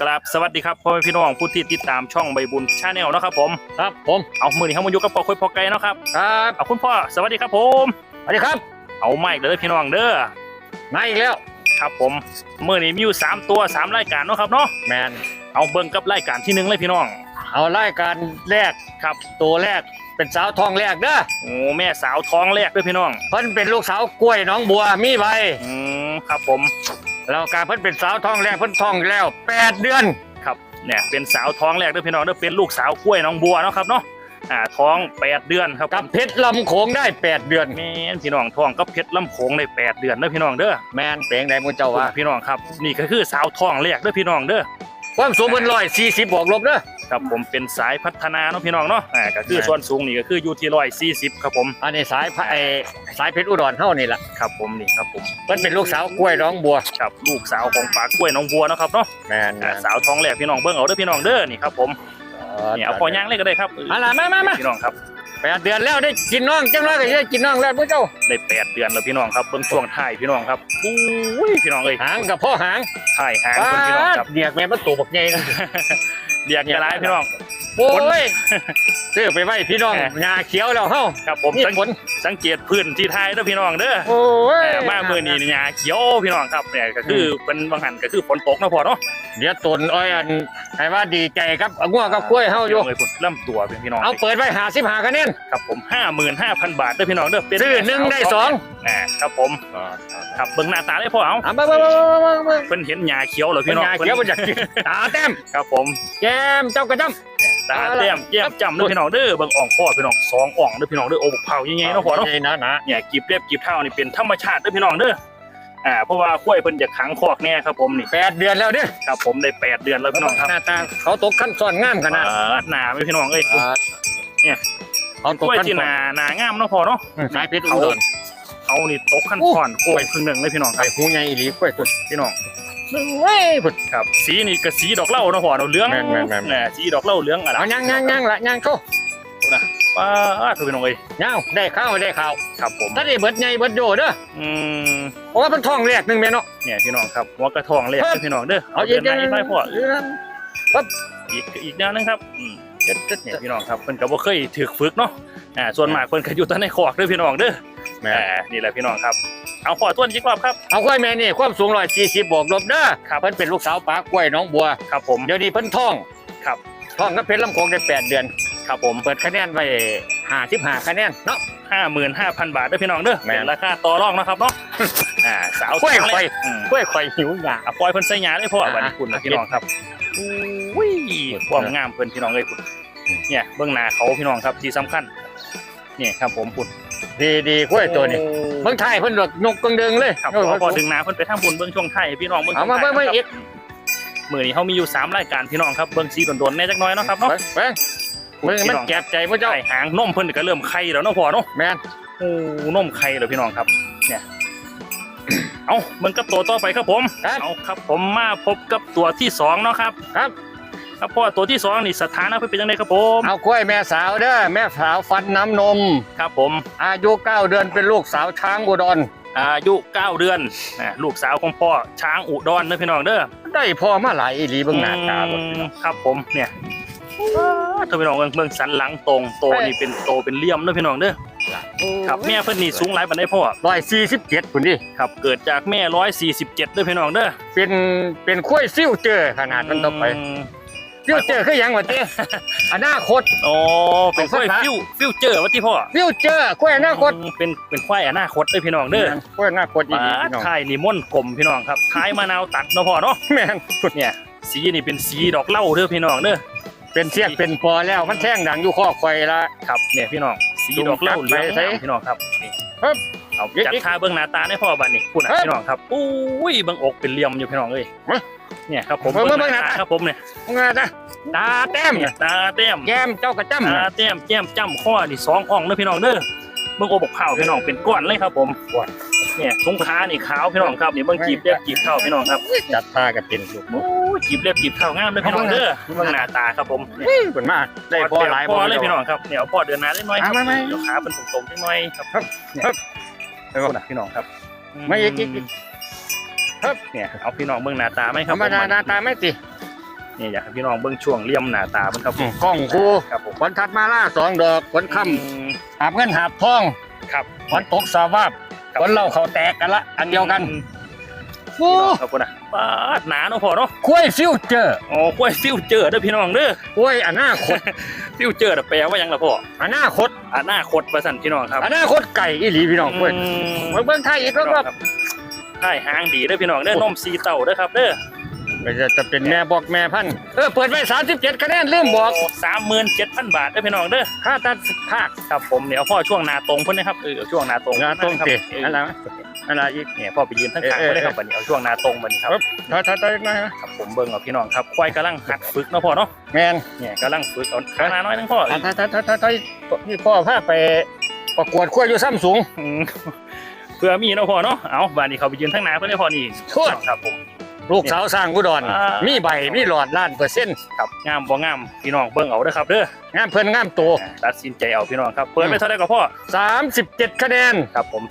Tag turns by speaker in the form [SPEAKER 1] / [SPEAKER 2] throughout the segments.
[SPEAKER 1] กราบสวัสดีครับพ่อแม่พี่น้องผู้ที่ติดตามช่องใบบุญชาแนลนาะครับผม
[SPEAKER 2] ครับผม
[SPEAKER 1] เอามือนี้เข้ามาอยู่กับพ่อคุยพ่อไก่เนาะครับ
[SPEAKER 2] ครับ
[SPEAKER 1] เอาคุณพ่อสวัสดีครับผม
[SPEAKER 2] สวัสดีครับ
[SPEAKER 1] เอาไม้เลยพี่น้องเด้อ
[SPEAKER 2] มาอีกแล้ว
[SPEAKER 1] ครับผมมือนี้มีอยู่สามตัวสามรายการเนาะครับเนาะ
[SPEAKER 2] แมน
[SPEAKER 1] เอาเบิ่งกับรายการที่หนึ่งเลยพี่น้อง
[SPEAKER 2] เอารายการแรก
[SPEAKER 1] ครับ
[SPEAKER 2] ตัวแรกเป็นสาวทองแรกเด้อ
[SPEAKER 1] โอ้แม่สาวท้องแรกด้วยพี่น้อง
[SPEAKER 2] เพิ่นเป็นลูกสาวกล้วยน้องบัวมีใบ
[SPEAKER 1] อืมครับผม
[SPEAKER 2] แล้วการเพิ่นเป็นสาวทองแรกเพิ่นทองแล้วแปดเดือน
[SPEAKER 1] ครับเนี่ยเป็นสาวท้องแรกด้วยพี่น้องเด้อเป็นลูกสาวกล้วยน้องบัวเนาะครับเนาะอ่าท้องแปดเดือนครับ
[SPEAKER 2] กับเพชรลำโขงได้แปดเดือน
[SPEAKER 1] แม่นพี่น้องท้องก็เพชรลำโขงในแปดเดือนเด้อพี่น้องเด้อ
[SPEAKER 2] แมนเปลงใดมุเจ้าว่า
[SPEAKER 1] พี่น้องครับ นี่ก็คือสาวท้องแรกเด้อพี่น้องเด้อ
[SPEAKER 2] ความสูงเพิ่นร้อยสี่สิบบวกลบเด้อ
[SPEAKER 1] ครับผมเป็นสายพัฒนาเนาะพี่น้องเนาะอ่าก็คือ
[SPEAKER 2] แม่น
[SPEAKER 1] ส่วนสูงนี่ก็คืออยู่ที่ร้อยสี่สิบครับผม
[SPEAKER 2] อันนี้สายพระไอสายเพชรอุดรเฮานี่ล่ะ
[SPEAKER 1] ครับผมนี่ครับผม
[SPEAKER 2] เพิ่นเป็นลูกสาวกล้วยน้องบัว
[SPEAKER 1] ครับลูกสาวของปากกล้วยน้องบัวเนาะครับเนาะ
[SPEAKER 2] แมน
[SPEAKER 1] อ่าสาวท้องแรกพี่น้องเบิ้งเอาเด้อพี่น้องเด้อนี่ครับผมนี่เอาพอย่างเลยก็ได้ครับ
[SPEAKER 2] เอาล่ะมามามา
[SPEAKER 1] พี่น้องครับ
[SPEAKER 2] แปดเดือนแล้วได้กินน้องจังน้อยก็ได้กินน้องแล้วมุเจ้า
[SPEAKER 1] ได้แปดเดือนแล้วพี่น้องครับเบิ้งช่วงท้ายพี่น้องครับอุ้ยพี่น้องเอ้ย
[SPEAKER 2] หางกับพ่อหาง
[SPEAKER 1] ท้ายหางเพิ่นพี่น้องครับ
[SPEAKER 2] เดียกแม่ประตูบักใหญ่นะ
[SPEAKER 1] เดียกจะร้ายพี่น้อง
[SPEAKER 2] โอ้ยซื้อไปไว้พี่น้อง
[SPEAKER 1] แหม่
[SPEAKER 2] งาเขียวแล้วเฮ้า
[SPEAKER 1] ครับผม
[SPEAKER 2] นี่
[SPEAKER 1] สัง
[SPEAKER 2] ผล
[SPEAKER 1] สังเกตพื้นที่ท้ายเด้อพี่น้องเด้อ
[SPEAKER 2] โอ้ย
[SPEAKER 1] เอ่อมาเมื่อนี้เนี่ยเขียวพี่น้องครับเนี่ยก็คือเป็นบางหันก็คือฝนตกเนาะพอเนาะ
[SPEAKER 2] เดี๋ยวตนอ้อยอันให้ว่าดีใจครับเอางัวกับกล้วยเฮาอยู่
[SPEAKER 1] เลยพุ่นล่ำตัวเป็นพี่น้อง
[SPEAKER 2] เอาเปิดไว้หาสิบหาคะแนน
[SPEAKER 1] ครับผมห้าหมื่นห้าพันบาทเด้อพี่น้องเด้อเป็น
[SPEAKER 2] ซื้อหนึ่งได้สอง
[SPEAKER 1] อ่าครับผมครับเบิ่งหน้าตาได้พอเอา
[SPEAKER 2] เอามาเบิ่งเบิ่งเบิ่งเบิ่งเบิ่ง
[SPEAKER 1] เพิ่นเห็นหญ้าเขียวเหรอ
[SPEAKER 2] พี่
[SPEAKER 1] พี่
[SPEAKER 2] น้
[SPEAKER 1] น้
[SPEAKER 2] อ
[SPEAKER 1] องง
[SPEAKER 2] เขียวมันอยากกินตาแต้ม
[SPEAKER 1] ครับผม
[SPEAKER 2] แก้มเจ้ากระจ
[SPEAKER 1] ตาเต้มเยี่ยมจำเด้อพี่น้องเด้อเบิ่งอ่องพ่อพี่น้องสองอ่องเด้อพี่น้องเด้อโอ้บักเผาำใหญ่ๆเนาะพอเนาะ
[SPEAKER 2] ใหญ่นะนะ
[SPEAKER 1] เนี่ยกีบเล็บกีบเท้านี่เป็นธรรมชาติเด้อพี่น้องเด้ออ่าเพราะว่าข้วยเพิ่นจะขังคอกแน่ครับผมนี่
[SPEAKER 2] แปดเดือนแล้วเนี่ย
[SPEAKER 1] ครับผมได้แปดเดือนแล้วพี่น้องครับ
[SPEAKER 2] หน้าตาเขาตกขั้นซ้อนงามขนาด
[SPEAKER 1] อ่าหนาไหมพี่น้องเอ้ยเนี่ย
[SPEAKER 2] เขาต
[SPEAKER 1] ก
[SPEAKER 2] ก
[SPEAKER 1] ล้วย
[SPEAKER 2] ขั้น
[SPEAKER 1] ที่
[SPEAKER 2] ซ้
[SPEAKER 1] ห
[SPEAKER 2] อน
[SPEAKER 1] นาหนางามเนาะพอเนาะ
[SPEAKER 2] สายเพชรอุดร
[SPEAKER 1] เอานี่ตกขั้นตอนกล้วยครึ่งหนึ่งเลยพี่น้องค
[SPEAKER 2] ไอ้
[SPEAKER 1] รับ
[SPEAKER 2] หูใหญ่อีหลีกล้วยสุด
[SPEAKER 1] พี่น้อง
[SPEAKER 2] เว้ยพุ่น
[SPEAKER 1] ครับ สีนี่ก็สีดอกเหล้าเนาะพอเนาะเหลือง
[SPEAKER 2] แม่นแม่นแม่น
[SPEAKER 1] แหละสีดอกเหล้าเหลืองอะไร
[SPEAKER 2] เอาย่างย่างย่างละย่างเข้า
[SPEAKER 1] ป้าดพี่น้องเอ้ย
[SPEAKER 2] ย่างได้ข้าวได้ข้าว
[SPEAKER 1] ครับผม
[SPEAKER 2] ถ้าได้เบิดใหญ่เบิดโยเด้อ
[SPEAKER 1] อืม
[SPEAKER 2] เพราะว่ามันท้องแรกหนึงแม่เนาะ
[SPEAKER 1] เนี่ยพี่น้องครับหัวกระทองเล็ก
[SPEAKER 2] ครับ
[SPEAKER 1] พี่น้องเด้อ
[SPEAKER 2] เอา
[SPEAKER 1] เอาเดินหน้าอีกหน่อยพ่อ
[SPEAKER 2] เดือน
[SPEAKER 1] อีกอีกแนวนึงครับอืม
[SPEAKER 2] เดือนเดือน
[SPEAKER 1] เนี่ยพี่น้องครับเพิ่นก็บ่เคยถูกฝึกเนาะอ่าส่วนมากเพิ่นก็อยู่แต่ในคอกเด้อพี่น้องเด้อ
[SPEAKER 2] แม่
[SPEAKER 1] อ่านี่แหละพี่น้องครับ เอาพ่อต้นจิกรอบครับ
[SPEAKER 2] เอากล้วยแม่นี่ความสูงร้อยสี่สิบบวกลบเด้อ
[SPEAKER 1] ครับ
[SPEAKER 2] เพิ่นเป็นลูกสาวปากกล้วยน้องบัว
[SPEAKER 1] ครับผม
[SPEAKER 2] เดี๋ยวนี้เพิ่นท้อง
[SPEAKER 1] ครับ
[SPEAKER 2] ท้องก็เพชรลำโขงได้แปดเดือน
[SPEAKER 1] ครับผม
[SPEAKER 2] เปิดคะแนนไว้ห้าสิบห้าคะแนนเนาะ
[SPEAKER 1] ห้าหมื่นห้าพันบาทเด้อพี่น้องเด้อ
[SPEAKER 2] แม่น
[SPEAKER 1] เป็นราคาต่อรองนะครับเนาะ อ่าสาว
[SPEAKER 2] กล้วย
[SPEAKER 1] สาว
[SPEAKER 2] ข่อย
[SPEAKER 1] อืม
[SPEAKER 2] กล้วยข่อยหิวอยาก
[SPEAKER 1] อะปล่อยเพิ่นใส่หยาได้พ่อ
[SPEAKER 2] อ่า
[SPEAKER 1] บัดนี้คุณนะพี่น้องครับอุ้ยความงามเพิ่นพี่น้องเอ้ยคุณ
[SPEAKER 2] อืม
[SPEAKER 1] เนี่ยเบื้องหน้าเขาพี่น้องครับที่สำคัญเนี่ยครับผมคุณ
[SPEAKER 2] ดีดีกล้วยตัวนี้เบิ่งไทยเพิ่นดอกนกกังเดิงเลย
[SPEAKER 1] ครับ
[SPEAKER 2] โอ้ย
[SPEAKER 1] พอพอดึงหน้าเพิ่นไปทำบุญเบื้องช่วงไทายให้พี่น้องเบื้อง
[SPEAKER 2] เอามา
[SPEAKER 1] ช่วงท้ย
[SPEAKER 2] เบิ่งเบิ่ง
[SPEAKER 1] ครับ
[SPEAKER 2] อีก
[SPEAKER 1] มื้อนี้เขามีอยู่สามรายการพี่น้องครับเบื้องสีโดนๆแน่จักหน้อยเนาะครับ
[SPEAKER 2] เบิ่
[SPEAKER 1] เนาะ
[SPEAKER 2] งเบิ่งเบิ่งมันแก็บใจพ่อเจ้า
[SPEAKER 1] ใช่หางนมเพิ่นก็เริ่มไข่แล้วเนาะพ่อเนาะ
[SPEAKER 2] แม่น
[SPEAKER 1] โอ้นมไข่แล้วพี่น้องครับ เนี่ยเอาเบิ่งกับตัวต่อไปครับผม
[SPEAKER 2] ครับ
[SPEAKER 1] เอาครับผมมาพบกับตัวที่สองเนาะครับ
[SPEAKER 2] ครับ
[SPEAKER 1] ครับพ่อตัวที่สองนี่สถานะเพิ่นเป็นยังไงครับผม
[SPEAKER 2] เอากล้วยแม่สาวเด้อแม่สาวฟันน้ำนม
[SPEAKER 1] ครับผม
[SPEAKER 2] อายุเก้าเดือนเป็นลูกสาวช้างอุดร
[SPEAKER 1] อายุ 9 เดือนนะลูกสาวของพ่อช้างอุดรเด้อพี่น้องเด้อ
[SPEAKER 2] ได้พ่อมาหลายอีหลีเบิ่งหน้าตา
[SPEAKER 1] อื
[SPEAKER 2] เบิ่ง
[SPEAKER 1] มครับผมเนี่ยถ้าพี่น้องเบิ่งเบิ่งสันหลังตรงโตนี่เป็นโตเป็นเหลี่ยมเด้อพี่น้องเด้อครับแม่เพิ่นนี่สูงหลายปานใดพ่อ
[SPEAKER 2] ร้อยสี่สิบเจ็ดคุณดิ
[SPEAKER 1] ครับเกิดจากแม่147เด้อพี่น้องเด้อ
[SPEAKER 2] เป็นเป็นกล้วยซิ่วเจอขนาดมันต่อไป
[SPEAKER 1] ม
[SPEAKER 2] ซิ่วเจอคือหยังวะเจ้อนาคต
[SPEAKER 1] โอ้เป็นควาย
[SPEAKER 2] เอาสักนะ
[SPEAKER 1] ฟิวฟิวเจอร์ว่าที่พ่อ
[SPEAKER 2] ซิ่วเจอกล้วยอนาคต
[SPEAKER 1] เป็นเป็นควายอนาคตเด้อพี่น้องเด้อก
[SPEAKER 2] ล้วยอนาคตอี
[SPEAKER 1] ป
[SPEAKER 2] หลี
[SPEAKER 1] ลา
[SPEAKER 2] พี่น้อง
[SPEAKER 1] ท้ายนี่ม่อนกลมพี่น้องครับท้ายมะนาวตัดเนาะพ่อเนาะ
[SPEAKER 2] แม่น
[SPEAKER 1] เนี่ยสีนี่เป็นสีดอกเหล้าเด้อพี่น้องเด้อ
[SPEAKER 2] เป็นเสียกเป็นปอแล้วมันแท่งดังอยู่ข้อควายละ
[SPEAKER 1] ครับเนี่ยพี่น้องสีดอกเหล้าเหลือง
[SPEAKER 2] ไปใส่
[SPEAKER 1] งามพี่น้องครับนี่
[SPEAKER 2] ครับ
[SPEAKER 1] เอา
[SPEAKER 2] อีก
[SPEAKER 1] จัด
[SPEAKER 2] อีก
[SPEAKER 1] คาเบื้องหน้าตาให้พ่อบัดนี้พูดนะครับ พี่น้องครับอุ้ยเบื้องอกเป็นเหลี่ยมอยู่พี่น้องเอ้ย
[SPEAKER 2] มา
[SPEAKER 1] เนี่ยครับผม
[SPEAKER 2] เบิ่งเบิ่ง
[SPEAKER 1] เบื้องหน้า
[SPEAKER 2] เบิ่งหน้า
[SPEAKER 1] ตา ครับผมเนี่ย
[SPEAKER 2] งาจ้ะตาแต้ม
[SPEAKER 1] เนี่ยตาแต้ม
[SPEAKER 2] แก้มเจ้ากระจ้ำ
[SPEAKER 1] ตาแต้มแก้มจ้ำข้อนี่สองอ่องเด้อพี่น้องเด้อเบื้องอกบกเผาพี่น้องเป็นก้อนเลยครับ ผมก้อนเนี่ยสงขานี่ขาวพี่น้องครับนี่เบื้องจีบเรียบจีบเข้าพี่น้องครับ
[SPEAKER 2] จัดตากันเป็นลูก
[SPEAKER 1] โอ้ยจีบเรียบจีบเข้างามเลยพี่น้องเด้อเบื้องหน้าตาครับผมเนี่ย
[SPEAKER 2] ขนมากได้พอหลาย
[SPEAKER 1] พอเลยพี่น้องครับเนี่ยเอาพอเดินหน้าได้น้อยครับ
[SPEAKER 2] เอามาไหม
[SPEAKER 1] เดี๋ยวขาเป็นตรงๆได้น้อยครับ
[SPEAKER 2] ครับ
[SPEAKER 1] เนี่ย
[SPEAKER 2] ครับ
[SPEAKER 1] ไปบอกนะพี่น้องครับ
[SPEAKER 2] ไม่อีกอีกอีก ครับ
[SPEAKER 1] เนี่ยเอาพี่น้องเบื้องหน้าตาไหมค
[SPEAKER 2] ธ
[SPEAKER 1] รั
[SPEAKER 2] รรมดาหน้าตาไม่ติ
[SPEAKER 1] นี่อยากให้พี่น้องเบิ่งช่วงเลี่ยมหน้าตามันครับ
[SPEAKER 2] อืมกล้องคู
[SPEAKER 1] ครับผม
[SPEAKER 2] ขนทัดมาล่าสองดอกขนค่
[SPEAKER 1] อืมำ
[SPEAKER 2] หาบเงินหาบทอง
[SPEAKER 1] ครับ
[SPEAKER 2] ขนตกสาวาบ
[SPEAKER 1] ครับ
[SPEAKER 2] ขนเหล่าเขาแตกกันละอันเดียวกัน
[SPEAKER 1] อืม
[SPEAKER 2] โอ้
[SPEAKER 1] ครับผมนะปาดหนาเนาะพ่อเนาะ
[SPEAKER 2] กล้วยฟิวเจอร์
[SPEAKER 1] อ๋อกล้วยฟิวเจอร์เด้อพี่น้องเด้อก
[SPEAKER 2] ล้วยอนาคต
[SPEAKER 1] ฟิวเจอร์น่ะแปลว่าหยังล่ะพ่อ
[SPEAKER 2] อนาคต
[SPEAKER 1] อนาคตประสันพี่น้องครับ
[SPEAKER 2] อนาคตไก่อีหลีพี่น้องเว้ย
[SPEAKER 1] ม
[SPEAKER 2] เบิ่งเบิ่งไทยอีกแล้ว ครับ
[SPEAKER 1] ใช่หางดีเด้อพี่น้องเด้อนมสีเต่าเด้อครับเด้อ
[SPEAKER 2] ก็จะจะเป็นแม่บอกแม่พันธุ์เออเปิดไว้37คะแนนลืมบอก
[SPEAKER 1] สามหมื่นเจ็ดพันบาทเด้อพี่น้องเด้อ
[SPEAKER 2] ค่าตัดภาค
[SPEAKER 1] ครับผมเดี๋ยวพ่อช่วงนาตรงเพิ่นนะครับเออเอาช่วงนาตรง
[SPEAKER 2] งานตรง
[SPEAKER 1] ครับ
[SPEAKER 2] สิ
[SPEAKER 1] เออ
[SPEAKER 2] อะไรวะอะไรอีก
[SPEAKER 1] เนี่ยพ่อไปยืนทั้งทาง
[SPEAKER 2] เออ
[SPEAKER 1] เพิ่นเลยครับบัดนี้เอาช่วงนาตรงบัดนี้ครับ
[SPEAKER 2] ครับถ้าถ้าถ้าอีกหน่อยนะ
[SPEAKER 1] ครับผมเบิ่งเอาพี่น้องครับควายกำลังหัดฝึกเนาะพ่อเนาะ
[SPEAKER 2] แมน
[SPEAKER 1] เนี่ยกำลังฝึกเอาขาหนาน้อยนึงพ่อ
[SPEAKER 2] ถ้าถ้าถ้าถ้าถ้าถ้านี่พ่อพาไปประกวดขั้วอยู่ซ้ำสูง
[SPEAKER 1] อืม เพื่อมีเนาะพ่อเนาะเอาบัดนี้เขาไปยืนทั้งนาเพิ่นเลยพ่อนี่
[SPEAKER 2] โทษ
[SPEAKER 1] ครับผม
[SPEAKER 2] ลูกสาวสร้างกุดร
[SPEAKER 1] อ่ามี
[SPEAKER 2] มีใบมีหลอดล้านเปอร์เซ็นต์
[SPEAKER 1] ครับงามบ่งามพี่น้องเบิ่งเอาเด้อครับเด้องา
[SPEAKER 2] มเพิ่นงามโต
[SPEAKER 1] ตัดสินใจเอาพี่น้องครับเปิดไปเท่าไหร่ก็พ่อ
[SPEAKER 2] 37 คะแนน
[SPEAKER 1] ครับผม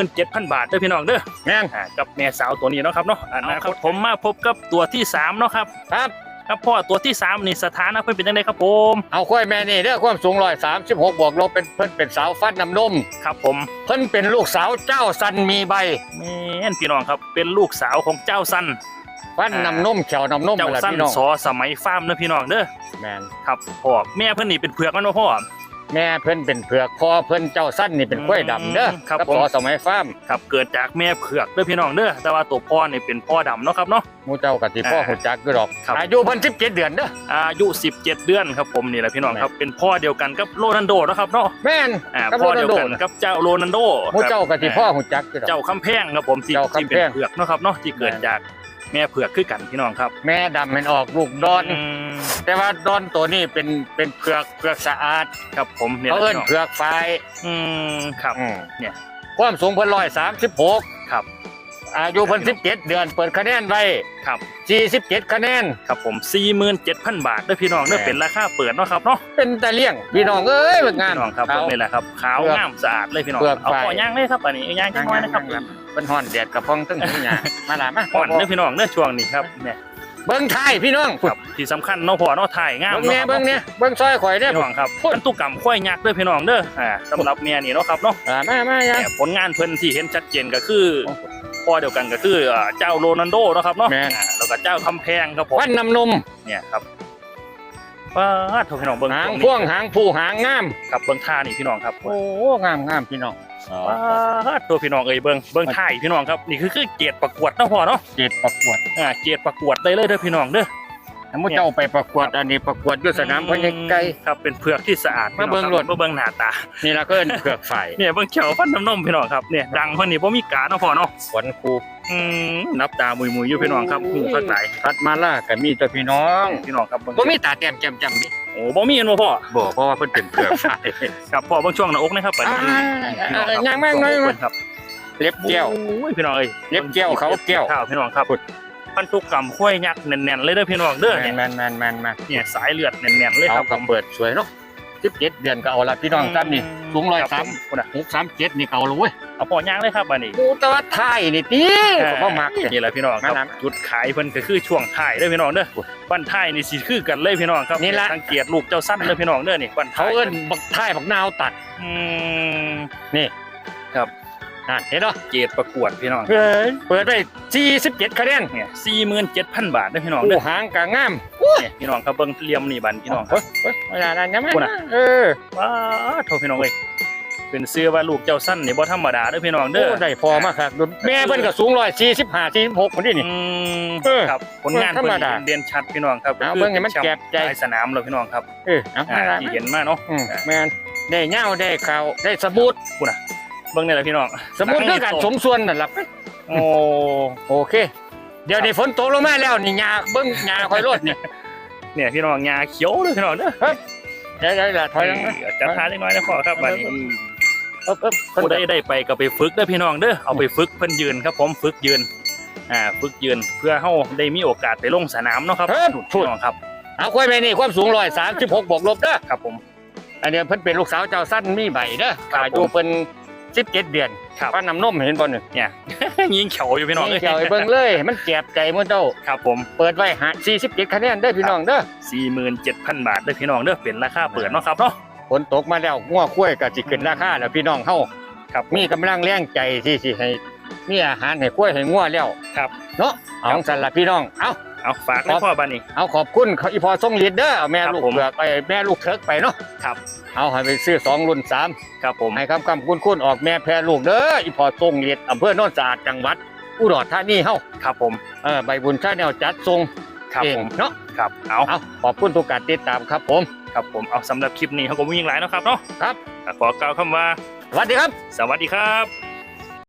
[SPEAKER 1] 37,000 บาทเด้อพี่น้องเด้อ
[SPEAKER 2] แม่น
[SPEAKER 1] อ่ากับแม่สาวตัวนี้เนาะครับเนาะอนาคตผมมาพบกับตัวที่สามเนาะครับ
[SPEAKER 2] ครับ
[SPEAKER 1] ครับพ่อตัวที่สามนี่สถานะเพิ่นเป็นยังไงครับผม
[SPEAKER 2] เอาควายแม่นี่เด้อความสูง136บวกลบเป็นเพิ่นเป็นสาวฟัดน้ำนม
[SPEAKER 1] ครับผม
[SPEAKER 2] เพิ่นเป็นลูกสาวเจ้าสันมีใบ
[SPEAKER 1] แม่นพี่น้องครับเป็นลูกสาวของเจ้าสัน
[SPEAKER 2] ฟันน้ำนมแขวน้ำนม
[SPEAKER 1] เจ้า
[SPEAKER 2] อะไร
[SPEAKER 1] สัน
[SPEAKER 2] พี่น้อง
[SPEAKER 1] สอสมัยฟาร์มเด้อพี่น้องเด้อ
[SPEAKER 2] แม่น
[SPEAKER 1] ครับพ่อแม่เพิ่นนี่เป็นเผือกมันบ่พ่อ
[SPEAKER 2] แม่เพิ่นเป็นเผือกพ่อเพิ่นเจ้าสั้นนี่เป็นกล้วยดำเด้อ
[SPEAKER 1] ครับ
[SPEAKER 2] กับ
[SPEAKER 1] ผม
[SPEAKER 2] พอสมัยฟาร์ม
[SPEAKER 1] ครับเกิดจากแม่เผือกเด้อพี่น้องเด้อแต่ว่าตัวพ่อนี่เป็นพ่อดำเนาะครับเนาะ
[SPEAKER 2] หมูเจ้ากับที่พ่อ
[SPEAKER 1] อ่า
[SPEAKER 2] หูจักก็ดอก
[SPEAKER 1] ครับ
[SPEAKER 2] อายุเพิ่น17เดือนเด้อ
[SPEAKER 1] อายุ 17 เดือนครับผมนี่แหละพี่น้องครับเป็นพ่อเดียวกันกับโรนัลโดเนาะครับเนาะ
[SPEAKER 2] แม่น
[SPEAKER 1] อ่า
[SPEAKER 2] กับ
[SPEAKER 1] พ่อ
[SPEAKER 2] โรนั
[SPEAKER 1] เดี
[SPEAKER 2] ล
[SPEAKER 1] ยว
[SPEAKER 2] โด
[SPEAKER 1] กัน
[SPEAKER 2] นะ
[SPEAKER 1] กับเจ้าโรนัลโด
[SPEAKER 2] หมูเจ้ากับที่
[SPEAKER 1] ครับ
[SPEAKER 2] พ่อหูจักก็ดอก
[SPEAKER 1] เจ้าคำแพงครับผมที่
[SPEAKER 2] เจ้า
[SPEAKER 1] ที่
[SPEAKER 2] คำ
[SPEAKER 1] เป็
[SPEAKER 2] แพ
[SPEAKER 1] น
[SPEAKER 2] ง
[SPEAKER 1] เผือกเนาะครับเนาะที่เกิดจาก แม่เผือกคือกันพี่น้องครับ
[SPEAKER 2] แม่ดำมันออกลูกดอน
[SPEAKER 1] อืม
[SPEAKER 2] แต่ว่าดอนตัวนี้เป็นเป็นเผือกเผือกสะอาด
[SPEAKER 1] ครับผมเนี่ย
[SPEAKER 2] เขาเอิ้น
[SPEAKER 1] พี่น้อง
[SPEAKER 2] เผือกไฟ
[SPEAKER 1] อืมครับ
[SPEAKER 2] อืม
[SPEAKER 1] เนี่ย
[SPEAKER 2] ความสูงเพิ่น136
[SPEAKER 1] ครับ
[SPEAKER 2] อายุเพิ่น17 เดือนเปิดคะแนนไว้
[SPEAKER 1] ครับ
[SPEAKER 2] 47 คะแนน
[SPEAKER 1] ครับผม 47,000 บาทเด้อพี่น้องเด้อ
[SPEAKER 2] แหม่
[SPEAKER 1] เป็นราคาเปิดเนาะครับเนาะ
[SPEAKER 2] เป็นตะเลี่ยงพี่น้องเอ้ยเบิ่งงาน
[SPEAKER 1] พี่น้องครับ
[SPEAKER 2] เขา
[SPEAKER 1] นี่แหละครับขาว
[SPEAKER 2] เปลือก
[SPEAKER 1] งามสะอาดเลยพี่น้อง
[SPEAKER 2] เปลือก
[SPEAKER 1] เอา
[SPEAKER 2] ไฟ
[SPEAKER 1] ขอย่างเลยครับอันนี้ย่างจังน้อยนะครับ
[SPEAKER 2] เป็นฮ้อนแดดกับพองตึ้งนี่หยามาล่ะมา
[SPEAKER 1] ก่อนเด้อพี่น้องเด้อช่วงนี้ครับเนี่ย
[SPEAKER 2] เบิ่งไทยพี่น้อง
[SPEAKER 1] ครับที่สำคัญเนาะพ่อเนาะถ่ายงาม
[SPEAKER 2] เบิ่ง
[SPEAKER 1] เนาะ
[SPEAKER 2] เนี่ย
[SPEAKER 1] ครับ
[SPEAKER 2] เบิ่งเนี่ยเบิ่งซอยข่อยเนี่ย
[SPEAKER 1] พี่น้องครับพันธุกรรมควายยักษ์เด้อพี่น้องเด้ออ่าสำหรับเมียนี่เนาะครับเนาะ
[SPEAKER 2] อ่ามามายัง
[SPEAKER 1] เนี่ยผลงานเพิ่นที่เห็นชัดเจนก็คือ พ่อเดียวกันก็คืออ่าเจ้าโรนัลโดเนาะครับเนาะ
[SPEAKER 2] แม่น
[SPEAKER 1] อ่าแล้วก็เจ้าคำแพงครับผม
[SPEAKER 2] วันน้ำนม
[SPEAKER 1] เนี่ยครับว้าดโทพี่น้องเบิ่ง
[SPEAKER 2] หาง
[SPEAKER 1] ตร
[SPEAKER 2] พ่วงหางผู้หางงาม
[SPEAKER 1] ครับเบิ่งท่านี่พี่น้องครับ
[SPEAKER 2] โอ้งามงามพี่น้อง
[SPEAKER 1] ว้าดตัวพี่น้องเอ้ยเบิ่งเบิ่งท่าอีกพี่น้องครับนี่คือคือเกียรติประกวดเนาะพ่อเนาะ
[SPEAKER 2] เจ็ดประกวด
[SPEAKER 1] อ่าเกียรติประกวดได้เลยเด้อพี่น้องเด้อ
[SPEAKER 2] ถ้ามุเจ้าไปประกวดอันนี้ประกวดด้วยสนามพญไก่
[SPEAKER 1] ครับเป็นเผือกที่สะอาด
[SPEAKER 2] มาเบิ่ง
[SPEAKER 1] พี่
[SPEAKER 2] โล
[SPEAKER 1] น้อ
[SPEAKER 2] ด
[SPEAKER 1] ครับมาเบิ่งหน้าตา
[SPEAKER 2] นี่ละก็เอิ้นเผือกไฟ
[SPEAKER 1] เนี่ยเบิ่งเขียวฟันน้ำนมพี่น้องครับเนี่ยดังเพิ่นนี่บ่มีกาเนาะพ่อเนาะ
[SPEAKER 2] ขวัญครู
[SPEAKER 1] อืมนับตามุยมุยๆอยู่พี่น้องครับหูข้างใน
[SPEAKER 2] ทัดมาล่าก็มีแต่พี่น้อง
[SPEAKER 1] พี่น้องครับเบิ่ง
[SPEAKER 2] บ่มีตาแต้มแจ่มจำดิ
[SPEAKER 1] โอ้บ่มีเห็นบ่พ่อ
[SPEAKER 2] บ่เพราะว่าเพิ่นเป็นเผือกไฟ
[SPEAKER 1] ครับพ่อเบิ่งช่วงหน้าอกนะครับบัดนี้
[SPEAKER 2] อ่า
[SPEAKER 1] พี่น้องครับ
[SPEAKER 2] ย่างมากน้อย
[SPEAKER 1] ช่วงหน้าอกครับ
[SPEAKER 2] เล็บแก้ว
[SPEAKER 1] โอ้ยพี่น้องเอ้ย
[SPEAKER 2] เล็บแก้วเขาแก้ว
[SPEAKER 1] ข้าวพี่น้องครับ พันธุกรรมข้อยยักษ์แน่นๆเลยเด้อพี่น้องเด้อ
[SPEAKER 2] แม
[SPEAKER 1] เนี่ย
[SPEAKER 2] นแมนแมนแมนมา
[SPEAKER 1] เนี่ยสายเลือดแน่นๆเลยค
[SPEAKER 2] เอา
[SPEAKER 1] รับ
[SPEAKER 2] กับเปิดสวยเนาะ17เดือนก็เอาละพี่น้องครับนี่สูงร้อย
[SPEAKER 1] ค
[SPEAKER 2] สา
[SPEAKER 1] บ
[SPEAKER 2] ม
[SPEAKER 1] คุณน่ะ
[SPEAKER 2] หกสามเจ็ดนี่เก่าเลยเว้ย
[SPEAKER 1] เอาพ่อย่างเลยครับบัดนี้
[SPEAKER 2] ดูแตัวาไทยนี่ตีเขาก็มัก
[SPEAKER 1] นี่แหละพี่น้องครับ
[SPEAKER 2] มาละ
[SPEAKER 1] จุดขายเพิ่นก็คือช่วงท้ายเด้อพี่น้องเด้อ
[SPEAKER 2] โอ้ย
[SPEAKER 1] บ้านท้ายนี่สิคือกันเลยพี่น้องครับ
[SPEAKER 2] นี่ละ
[SPEAKER 1] สังเกตลูกเจ้าสั้นเด้อพี่น้องเด้อนี่บ้านท้า
[SPEAKER 2] เขา
[SPEAKER 1] ย
[SPEAKER 2] เอิ้นบักไทยบักนาวตัด
[SPEAKER 1] อืม
[SPEAKER 2] นี่
[SPEAKER 1] ครับ
[SPEAKER 2] นั่นเห็นเนาะ
[SPEAKER 1] เกตประกวดพี่น้อง
[SPEAKER 2] เฮ้ยเปิดไป47คะแนน
[SPEAKER 1] เนี่ย47,000บาทเด้อพี่น้อง
[SPEAKER 2] โอ้
[SPEAKER 1] เด้อ
[SPEAKER 2] หางกะงาม
[SPEAKER 1] เนี่ยพี่น้องครับเบิ่งเหลี่ยมนี่บันพี่น้องครับ
[SPEAKER 2] เฮ้ยเฮ้ยอะไรนะ
[SPEAKER 1] พูดน่ะ
[SPEAKER 2] เออ
[SPEAKER 1] ว้าโทพี่น้องเอ้ยเป็นเสื้อว่าลูกเจ้าสั้นนี่บ่ธรรมดาเด้อพี่น้องเด้
[SPEAKER 2] โอ้
[SPEAKER 1] อ
[SPEAKER 2] ได้พอมากครับแม่เพิ่นก็สูง145 46คนนี้นี่
[SPEAKER 1] อืม
[SPEAKER 2] เออ
[SPEAKER 1] ครับผลงาน
[SPEAKER 2] ธร
[SPEAKER 1] เพิ่
[SPEAKER 2] รม
[SPEAKER 1] น
[SPEAKER 2] ดา
[SPEAKER 1] เด่นชัดพี่น้องครับ
[SPEAKER 2] เอาเบิ่งให้มันแก็บใจ
[SPEAKER 1] หลายสนามเลยพี่น้องครับ
[SPEAKER 2] เออเอา
[SPEAKER 1] อ่า
[SPEAKER 2] มา
[SPEAKER 1] ที่เห็นมาเนาะ
[SPEAKER 2] อืมแม่นได้เหย้าได้ข้าวได้สบู่
[SPEAKER 1] พูดน่ะ เบิ่งนี่แหละพี่น้อง
[SPEAKER 2] สบู่คือการสมส่วนนั่นล่ะ
[SPEAKER 1] โอ้
[SPEAKER 2] โอเค เดี๋ยวนี้ฝนตกลงมาแล้วนี่หญ้าเบิ่งหญ้าค่อยรดนี่
[SPEAKER 1] เนี่ยพี่น้องงาเขียวเลยพี่น้องเด้อ
[SPEAKER 2] เดี๋ยวๆๆถอยหลังนะ
[SPEAKER 1] จับทาเล็กน้อยนะพ่อครับบัดนี้
[SPEAKER 2] เอ๊บเอ๊บ
[SPEAKER 1] ผู้ใดได้ไปก็ไปฝึกเด้อพี่น้องเด้อเอาไปฝึกเพิ่นยืนครับผมฝึกยืนอ่าฝึกยืนเพื่อเฮาได้มีโอกาสไปลงสนามเนาะครับ
[SPEAKER 2] เฮ้ย
[SPEAKER 1] พี่น้องครับ
[SPEAKER 2] เอาค่อยไปนี่ความสูง136บวกลบเด้อ
[SPEAKER 1] ครับผม
[SPEAKER 2] อันเนี้ยเพิ่นเป็นลูกสาวเจ้าสั้นมีใบเด้อ
[SPEAKER 1] ครับ
[SPEAKER 2] อายุเพิ่น สิบเจ็ดเดือน
[SPEAKER 1] ครับ
[SPEAKER 2] ป้าน้ำนมเห็นบ่เนี่ย
[SPEAKER 1] เนี่ย ยิงเขียวอยู่พี่น้อง
[SPEAKER 2] นี่เกี่ยวไอ้เบิ่งเลยให้มันเจ็บใจมื้อเจ้า
[SPEAKER 1] ครับผม
[SPEAKER 2] เปิดไว้หา47คะแนนเด้อพี่น้องเด้อ
[SPEAKER 1] 47,000 บาทเด้อพี่น้องเด้อเป็นราคาเปิดเนาะครับเนาะ
[SPEAKER 2] ฝนตกมาแล้วงัวคุ้ยก็สิขึ้นราคาแล้วพี่น้องเฮา
[SPEAKER 1] ครับ
[SPEAKER 2] มีกำลังแรงใจที่สิให้มีอาหารให้คุ้ยให้งัวแล้ว
[SPEAKER 1] ครับ
[SPEAKER 2] เนาะเอาสั่นละพี่น้อง เอา
[SPEAKER 1] เอาฝากให้พ่อบ้านนี้
[SPEAKER 2] เอาขอบคุณเขาอีพอส่งลีดเด้อเอาแม่
[SPEAKER 1] ครับ
[SPEAKER 2] ลูก
[SPEAKER 1] ผม
[SPEAKER 2] เผือกไปแม่ลูกเถิกไปเนาะ
[SPEAKER 1] ครับ
[SPEAKER 2] เอาให้ไปซื้อสองรุ่นสาม
[SPEAKER 1] ครับผม
[SPEAKER 2] ให้คำคำคุณคุณออกแม่แพรลูกเด้ออีพอส่งลีดอำเภอโนนสะอาดจังหวัดอุดรธานีเฮา
[SPEAKER 1] ครับผม
[SPEAKER 2] เออใบบุญชาแนลจัดส่ง
[SPEAKER 1] ครับ
[SPEAKER 2] เอง
[SPEAKER 1] ผม
[SPEAKER 2] เนาะ
[SPEAKER 1] ครับเอา
[SPEAKER 2] เอาขอบคุณทุกการติดตามครับผม
[SPEAKER 1] ครับผมเอาสำหรับคลิปนี้เขาก็มีอีกหลายเนาะครับเนาะ
[SPEAKER 2] ครับ
[SPEAKER 1] ขอกล่าวคำว่า
[SPEAKER 2] สวัสดีครับ
[SPEAKER 1] สวัสดีครับ